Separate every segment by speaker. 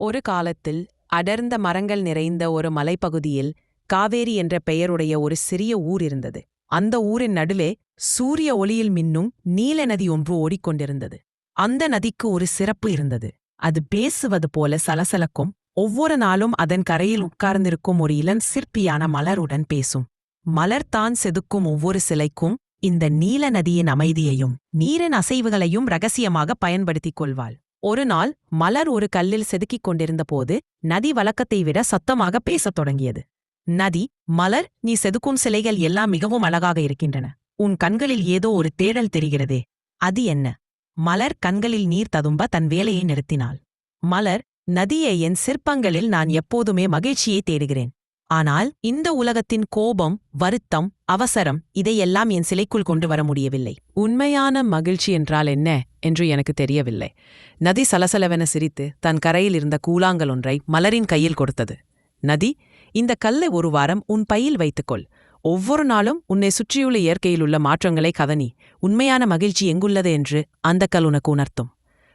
Speaker 1: ஒரு காலத்தில் அடர்ந்த மரங்கள் நிறைந்த ஒரு மலைப்பகுதியில் காவேரி என்ற பெயருடைய ஒரு சிறிய ஊர் இருந்தது. அந்த ஊரின் நடுவே சூரிய ஒளியில் மின்னும் நீல நதி ஒன்று ஓடிக்கொண்டிருந்தது. அந்த நதிக்கு ஒரு சிறப்பு இருந்தது. அது பேசுவது போல சலசலக்கும் ஒவ்வொரு நாளும் அதன் கரையில் உட்கார்ந்திருக்கும் ஒரு இளம் சிற்பியான மலருடன் பேசும். மலர் தான் செதுக்கும் ஒவ்வொரு சிலைக்கும் இந்த நீல நதியின் அமைதியையும் நீரின் அசைவுகளையும் ரகசியமாக பயன்படுத்திக் கொள்வாள். ஒரு நாள் மலர் ஒரு கல்லில் செதுக்கிக் கொண்டிருந்தபோது நதி வழக்கத்தை விட சத்தமாக பேசத் தொடங்கியது. நதி மலர் நீ செதுக்கும் சிலைகள் எல்லாம் மிகவும் அழகாக இருக்கின்றன. உன் கண்களில் ஏதோ ஒரு தேடல் தெரிகிறதே. அது என்ன? மலர் கண்களில் நீர் ததும்ப தன் வேலையை நிறுத்தினாள். மலர் நதியே என் சிற்பங்களில் நான் எப்போதுமே மகிழ்ச்சியை தேடுகிறேன். ஆனால் இந்த உலகத்தின் கோபம் வருத்தம் அவசரம் இதையெல்லாம் என் சிலைக்குள் கொண்டு வர முடியவில்லை. உண்மையான மகிழ்ச்சி என்றால் என்ன என்று எனக்கு தெரியவில்லை. நதி சலசலவென சிரித்து தன் கரையில் இருந்த கூழாங்கல் ஒன்றை மலரின் கையில் கொடுத்தது. நதி இந்த கல்லை ஒரு வாரம் உன் பையில் வைத்துக்கொள். ஒவ்வொரு நாளும் உன்னை சுற்றியுள்ள இயற்கையில் உள்ள மாற்றங்களை கதனி. உண்மையான மகிழ்ச்சி எங்குள்ளது என்று அந்த கல் உனக்கு உணர்த்தும்.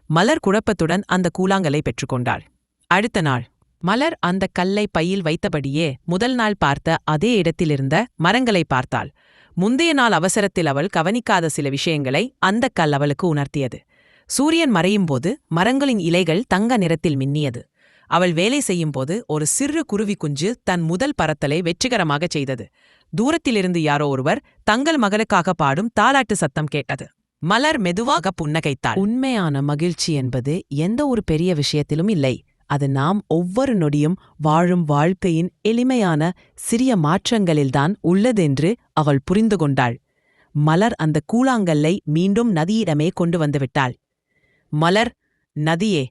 Speaker 1: மலர் குழப்பத்துடன் அந்த கூழாங்கலை பெற்றுக்கொண்டாள். அடுத்த நாள் மலர் அந்த கல்லை பையில் வைத்தபடியே முதல் நாள் பார்த்த அதே இடத்திலிருந்த மரங்களை பார்த்தாள். முந்தைய நாள் அவசரத்தில் அவள் கவனிக்காத சில விஷயங்களை அந்த கல் அவளுக்கு உணர்த்தியது. சூரியன் மறையும்போது மரங்களின் இலைகள் தங்க நிறத்தில் மின்னியது. அவள் வேலை செய்யும்போது ஒரு சிறு குருவி குஞ்சு தன் முதல் பறத்தலை வெற்றிகரமாகச் செய்தது. தூரத்திலிருந்து யாரோ ஒருவர் தங்கள் மகளுக்காக பாடும் தாலாட்டு சத்தம் கேட்டது. மலர் மெதுவாக புன்னகைத்தாள். உண்மையான மகிழ்ச்சி என்பது எந்த ஒரு பெரிய விஷயத்திலும் இல்லை. அது நாம் ஒவ்வொரு நொடியும் வாழும் வாழ்க்கையின் எளிமையான சிறிய மாற்றங்களில்தான் உள்ளதென்று அவள் புரிந்து கொண்டாள். மலர் அந்த கூழாங்கல்லை மீண்டும் நதியிடமே கொண்டு வந்துவிட்டாள் மலர் நதியே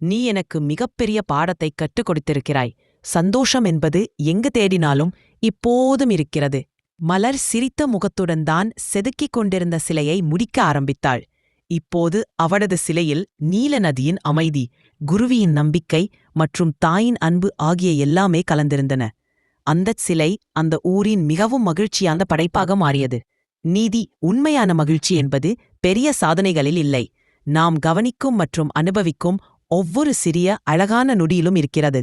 Speaker 1: நீ எனக்கு மிகப்பெரிய பாடத்தை கற்றுக் கொடுத்திருக்கிறாய். சந்தோஷம் என்பது எங்கு தேடினாலும் இப்போதும் இருக்கிறது. மலர் சிரித்த முகத்துடன் தான் செதுக்கிக் கொண்டிருந்த சிலையை முடிக்க ஆரம்பித்தாள். இப்போது அவளது சிலையில் நீல நதியின் அமைதி குருவியின் நம்பிக்கை மற்றும் தாயின் அன்பு ஆகிய எல்லாமே கலந்திருந்தன. அந்தச் சிலை அந்த ஊரின் மிகவும் மகிழ்ச்சியான படைப்பாக மாறியது. நீதி உண்மையான மகிழ்ச்சி என்பது பெரிய சாதனைகளில் இல்லை. நாம் கவனிக்கும் மற்றும் அனுபவிக்கும் ஒவ்வொரு சிறிய அழகான நொடியிலும் இருக்கிறது.